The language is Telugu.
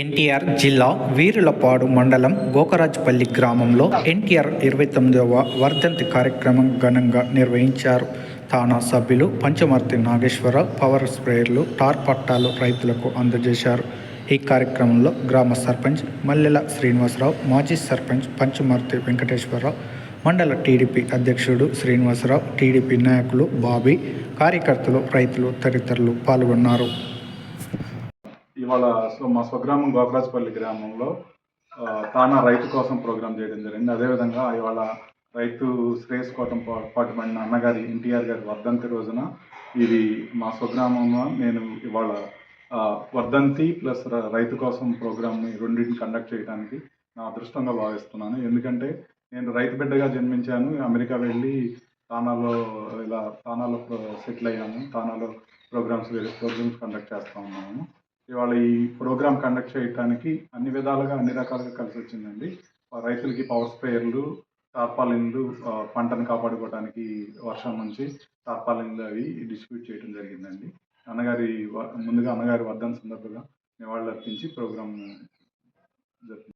ఎన్టీఆర్ జిల్లా వీరులపాడు మండలం గోకరాజుపల్లి గ్రామంలో ఎన్టీఆర్ ఇరవై తొమ్మిదవ వర్ధంతి కార్యక్రమం ఘనంగా నిర్వహించారు. తానా సభ్యులు పంచమర్తి నాగేశ్వరరావు పవర్ స్ప్రేయర్లు టార్ పట్టాలు రైతులకు అందజేశారు. ఈ కార్యక్రమంలో గ్రామ సర్పంచ్ మల్లెల శ్రీనివాసరావు మాజీ సర్పంచ్ పంచమర్తి వెంకటేశ్వరరావు మండల టీడీపీ అధ్యక్షుడు శ్రీనివాసరావు టీడీపీ నాయకులు బాబీ కార్యకర్తలు రైతులు తదితరులు పాల్గొన్నారు. ఇవాళ సో మా స్వగ్రామం గోకరాజపల్లి గ్రామంలో తానా రైతు కోసం ప్రోగ్రాం చేయడం జరిగింది. అదేవిధంగా ఇవాళ రైతు శ్రేయస్ కోటం పా- పాటుపడిన అన్నగారి ఎన్టీఆర్ గారి వర్ధంతి రోజున ఇది మా స్వగ్రామంలో నేను ఇవాళ వర్ధంతి ప్లస్ రైతు కోసం ప్రోగ్రామ్ని రెండింటిని కండక్ట్ చేయడానికి నా అదృష్టంగా భావిస్తున్నాను. ఎందుకంటే నేను రైతు బిడ్డగా జన్మించాను. అమెరికా వెళ్ళి తానాలో ఇలా తానాలో సెటిల్ అయ్యాను. తానాలో ప్రోగ్రామ్స్ వేరే ప్రోగ్రామ్స్ కండక్ట్ చేస్తూ ఉన్నాము ఇవాళ ఈ ప్రోగ్రామ్ కండక్ట్ చేయడానికి అన్ని విధాలుగా అన్ని రకాలుగా కలిసి వచ్చిందండి. రైతులకి పవర్ స్ప్రేయర్లు టార్పాలిన్లు పంటను కాపాడుకోవడానికి వర్షం నుంచి టార్పాలిన్లు అవి డిస్ట్రిబ్యూట్ చేయడం జరిగిందండి. అన్నగారి వ- ముందుగా అన్నగారి వర్ధన సందర్భంగా నివాళులు అర్పించి ప్రోగ్రామ్ జరిపి